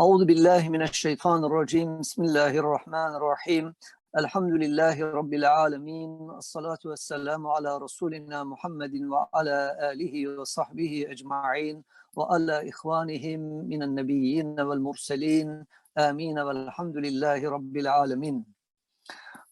Euzu billahi mineşşeytanirracim. Bismillahirrahmanirrahim. Elhamdülillahi rabbil alamin. Essalatu vesselamu ala rasulina Muhammedin ve ala alihi ve sahbihi ecmaîn ve ala ihvanihim minen nebiyyin vel murselin. Amin velhamdülillahi rabbil alamin.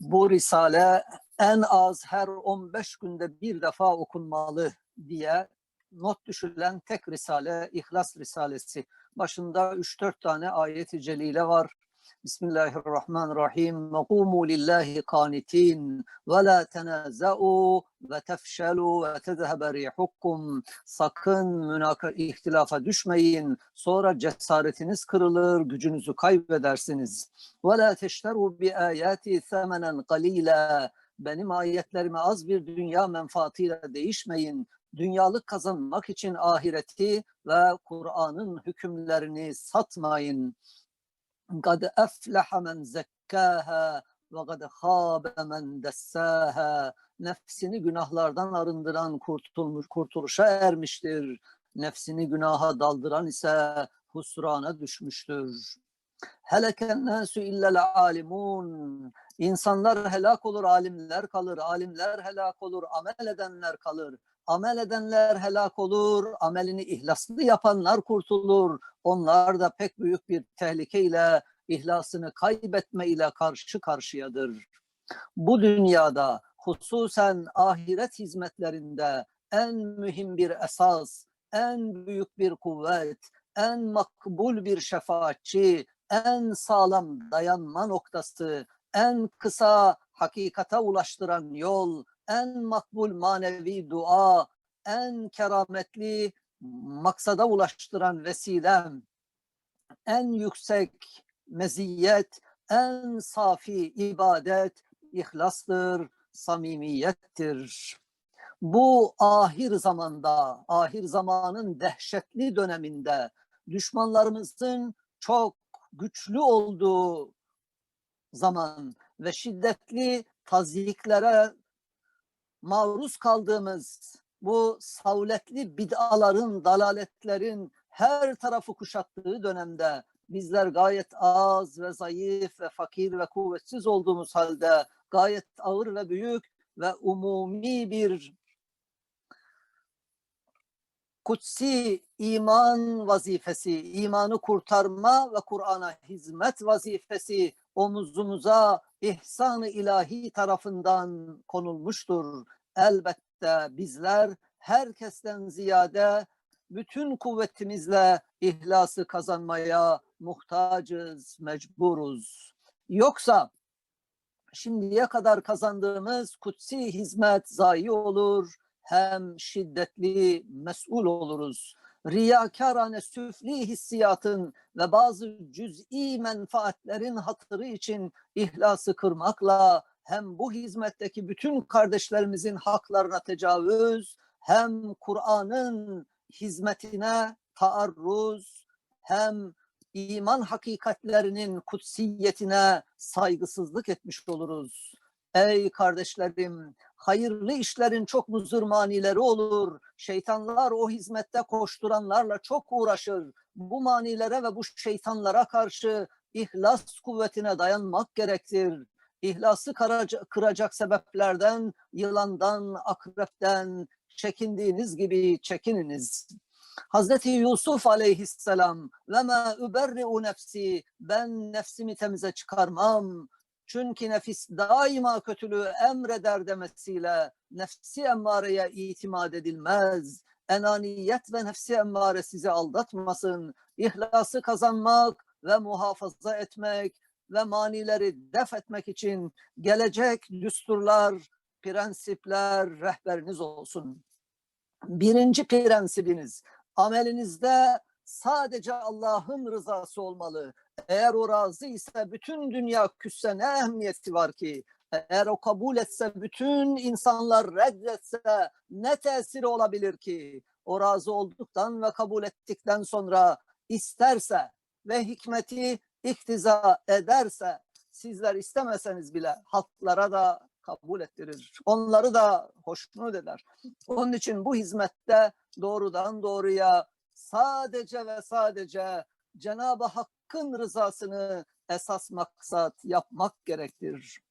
Bu risale en az her 15 günde bir defa okunmalı diye not düşülen tek risale İhlas Risalesi. Başında 3-4 tane ayet-i celile var. Bismillahirrahmanirrahim. Ve kumu lillahi kanitin ve la tenaza'u ve tefşelu ve tezhebe rihukum. Sakın münaka ihtilafa düşmeyin. Sonra cesaretiniz kırılır, gücünüzü kaybedersiniz. Ve la teşteru bi ayati semenen qalila. Benim ayetlerime az bir dünya menfaatiyle değişmeyin dünyalık kazanmak için ahireti ve Kur'an'ın hükümlerini satmayın. قَدْ أَفْلَحَ مَنْ زَكَّاهَا وَقَدْ خَابَ مَنْ دَسَّاهَا Nefsini günahlardan arındıran kurtulmuş, kurtuluşa ermiştir. Nefsini günaha daldıran ise husrana düşmüştür. Heleken nasu illel alimun. İnsanlar helak olur, alimler kalır. Alimler helak olur, amel edenler kalır. Amel edenler helak olur, amelini ihlaslı yapanlar kurtulur. Onlar da pek büyük bir tehlikeyle, ihlasını kaybetme ile karşı karşıyadır. Bu dünyada hususen ahiret hizmetlerinde en mühim bir esas, en büyük bir kuvvet, en makbul bir şefaatçi, en sağlam dayanma noktası, en kısa hakikata ulaştıran yol, en makbul manevi dua, en kerametli maksada ulaştıran vesilem, en yüksek meziyet, en safi ibadet, ihlastır, samimiyettir. Bu ahir zamanda, ahir zamanın dehşetli döneminde düşmanlarımızın çok güçlü olduğu zaman ve şiddetli taziklere maruz kaldığımız bu savletli bid'aların, dalaletlerin her tarafı kuşattığı dönemde bizler gayet az ve zayıf ve fakir ve kuvvetsiz olduğumuz halde gayet ağır ve büyük ve umumi bir kutsi iman vazifesi, imanı kurtarma ve Kur'an'a hizmet vazifesi omuzumuza ihsan-ı ilahi tarafından konulmuştur. Elbette bizler herkesten ziyade bütün kuvvetimizle ihlası kazanmaya muhtacız, mecburuz. Yoksa şimdiye kadar kazandığımız kutsi hizmet zayi olur, hem şiddetli mesul oluruz. Riyakarane süfli hissiyatın ve bazı cüz'i menfaatlerin hatırı için ihlası kırmakla hem bu hizmetteki bütün kardeşlerimizin haklarına tecavüz, hem Kur'an'ın hizmetine taarruz, hem iman hakikatlerinin kutsiyetine saygısızlık etmiş oluruz. Ey kardeşlerim, hayırlı işlerin çok muzur manileri olur. Şeytanlar o hizmette koşturanlarla çok uğraşır. Bu manilere ve bu şeytanlara karşı ihlas kuvvetine dayanmak gerektir. İhlası kıracak sebeplerden, yılandan, akrepten çekindiğiniz gibi çekininiz. Hazreti Yusuf aleyhisselam ve ma überri'u nefsi ben nefsimi temize çıkarmam çünkü nefis daima kötülüğü emreder demesiyle nefsi emmareye itimat edilmez. Enaniyet ve nefsi emmare sizi aldatmasın. İhlası kazanmak ve muhafaza etmek ve manileri def etmek için gelecek düsturlar, prensipler rehberiniz olsun. Birinci prensibiniz amelinizde sadece Allah'ın rızası olmalı. Eğer o razı ise bütün dünya küsse ne ehemmiyeti var ki? Eğer o kabul etse bütün insanlar reddetse ne tesiri olabilir ki? O razı olduktan ve kabul ettikten sonra isterse ve hikmeti iktiza ederse sizler istemeseniz bile halklara da kabul ettirir. Onları da hoşnut eder. Onun için bu hizmette doğrudan doğruya sadece ve sadece Cenab-ı Hak Hakk'ın rızasını esas maksat yapmak gerektir.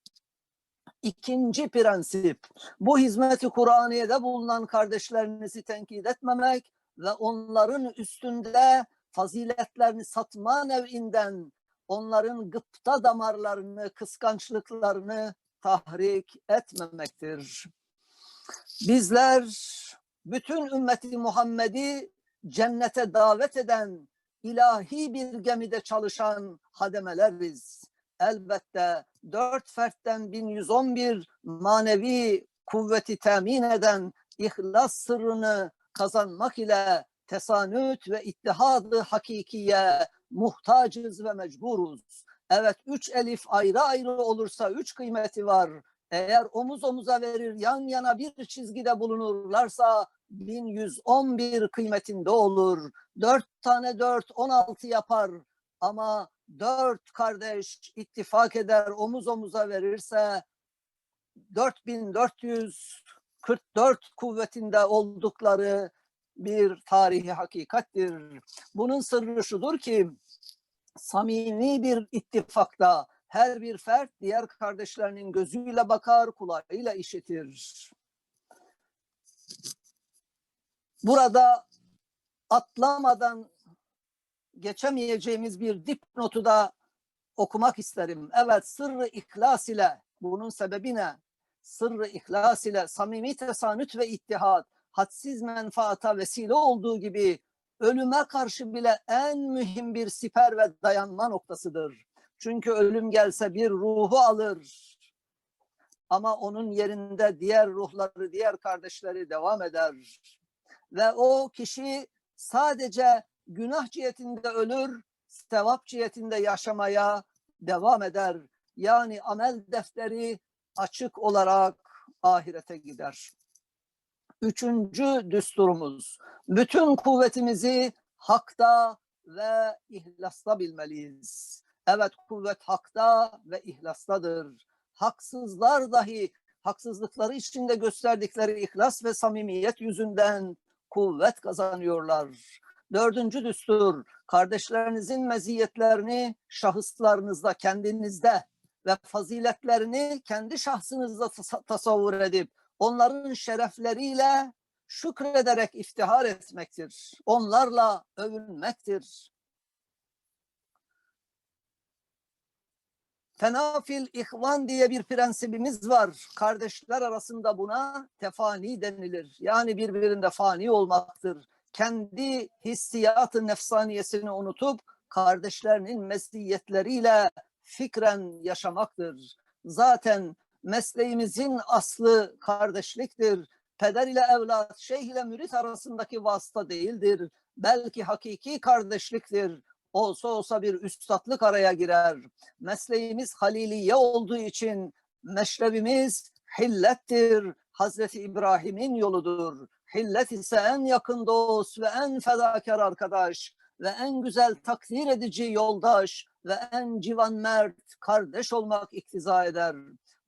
İkinci prensip, bu hizmeti Kur'aniye'de bulunan kardeşlerinizi tenkit etmemek ve onların üstünde faziletlerini satma nev'inden onların gıpta damarlarını, kıskançlıklarını tahrik etmemektir. Bizler bütün ümmeti Muhammed'i cennete davet eden ilahi bir gemide çalışan hademeleriz. Elbette dört fertten 1111 manevi kuvveti temin eden ihlas sırrını kazanmak ile tesanüt ve ittihadı hakikiye muhtacız ve mecburuz. Evet üç elif ayrı ayrı olursa üç kıymeti var. Eğer omuz omuza verir yan yana bir çizgide bulunurlarsa 1111 kıymetinde olur. Dört tane dört on altı yapar ama dört kardeş ittifak eder omuz omuza verirse 4444 kuvvetinde oldukları bir tarihi hakikattir. Bunun sırrı şudur ki samimi bir ittifakta her bir fert diğer kardeşlerinin gözüyle bakar, kulağıyla işitir. Burada atlamadan geçemeyeceğimiz bir dipnotu da okumak isterim. Evet sırrı ihlas ile bunun sebebi ne? Sırrı ihlas ile samimi tesanüt ve ittihat hadsiz menfaata vesile olduğu gibi ölüme karşı bile en mühim bir siper ve dayanma noktasıdır. Çünkü ölüm gelse bir ruhu alır. Ama onun yerinde diğer ruhları, diğer kardeşleri devam eder. Ve o kişi sadece günah cihetinde ölür, sevap cihetinde yaşamaya devam eder. Yani amel defteri açık olarak ahirete gider. Üçüncü düsturumuz, bütün kuvvetimizi hakta ve ihlasta bilmeliyiz. Evet kuvvet hakta ve ihlastadır. Haksızlar dahi haksızlıkları içinde gösterdikleri ihlas ve samimiyet yüzünden kuvvet kazanıyorlar. Dördüncü düstur, kardeşlerinizin meziyetlerini şahıslarınızda, kendinizde ve faziletlerini kendi şahsınızda tasavvur edip onların şerefleriyle şükrederek iftihar etmektir. Onlarla övünmektir. Tenafil ihvan diye bir prensibimiz var. Kardeşler arasında buna tefani denilir. Yani birbirinde fani olmaktır. Kendi hissiyatı nefsaniyesini unutup kardeşlerinin meziyetleriyle fikren yaşamaktır. Zaten mesleğimizin aslı kardeşliktir. Peder ile evlat, şeyh ile mürit arasındaki vasıta değildir. Belki hakiki kardeşliktir. Olsa olsa bir üstatlık araya girer. Mesleğimiz haliliye olduğu için meşrebimiz hillettir. Hazreti İbrahim'in yoludur. Hillet ise en yakın dost ve en fedakar arkadaş ve en güzel takdir edici yoldaş ve en civan mert kardeş olmak iktiza eder.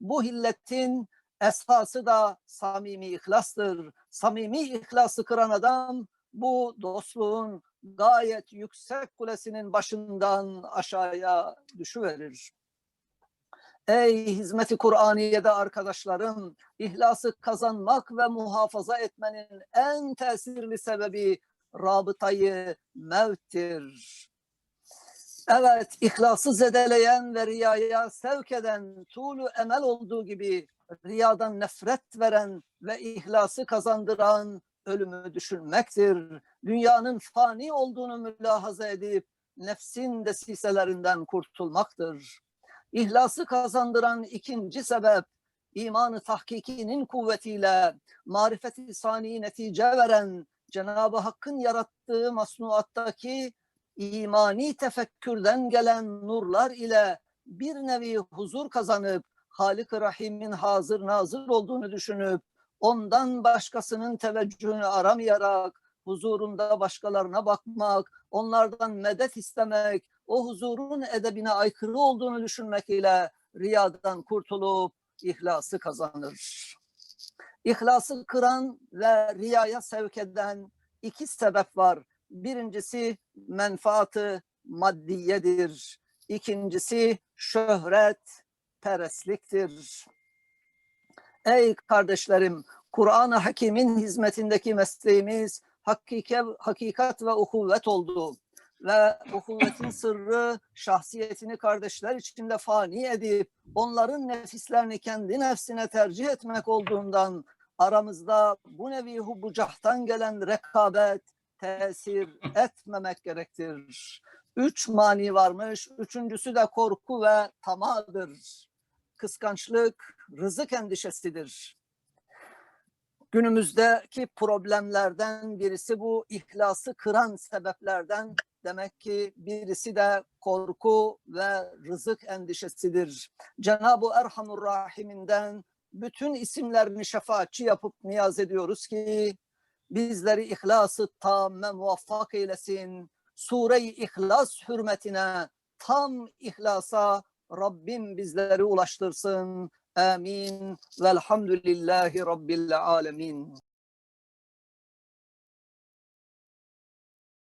Bu hilletin esası da samimi ihlastır. Samimi ihlası kıran adam bu dostluğun gayet yüksek kulesinin başından aşağıya düşüverir. Ey hizmeti Kur'aniye'de arkadaşlarım, ihlası kazanmak ve muhafaza etmenin en tesirli sebebi rabıtayı mevttir. Evet, ihlası zedeleyen ve riyaya sevk eden, tuğlu emel olduğu gibi riyadan nefret veren ve ihlası kazandıran ölümü düşünmektir. Dünyanın fani olduğunu mülahaza edip nefsin desiselerinden kurtulmaktır. İhlası kazandıran ikinci sebep imanı tahkikinin kuvvetiyle marifeti sani netice veren Cenab-ı Hakk'ın yarattığı masnuattaki imani tefekkürden gelen nurlar ile bir nevi huzur kazanıp Halik-i Rahim'in hazır nazır olduğunu düşünüp ondan başkasının teveccühünü aramayarak huzurunda başkalarına bakmak, onlardan medet istemek, o huzurun edebine aykırı olduğunu düşünmek ile riyadan kurtulup ihlası kazanır. İhlası kıran ve riyaya sevk eden iki sebep var. Birincisi menfaatı maddiyedir. İkincisi şöhret perestliktir. Ey kardeşlerim, Kur'an-ı Hakim'in hizmetindeki mesleğimiz hakike, hakikat ve uhuvvet oldu. Ve uhuvvetin sırrı şahsiyetini kardeşler içinde fani edip onların nefislerini kendi nefsine tercih etmek olduğundan aramızda bu nevi hubucahtan gelen rekabet tesir etmemek gerektir. Üç mani varmış. Üçüncüsü de korku ve tamadır. Kıskançlık, rızık endişesidir. Günümüzdeki problemlerden birisi bu ihlası kıran sebeplerden demek ki birisi de korku ve rızık endişesidir. Cenab-ı Erhamur Rahim'inden bütün isimlerini şefaatçi yapıp niyaz ediyoruz ki bizleri ihlası tamme muvaffak eylesin. Sure-i İhlas hürmetine tam ihlasa Rabbim bizleri ulaştırsın. Amin. Velhamdülillahi Rabbil alemin.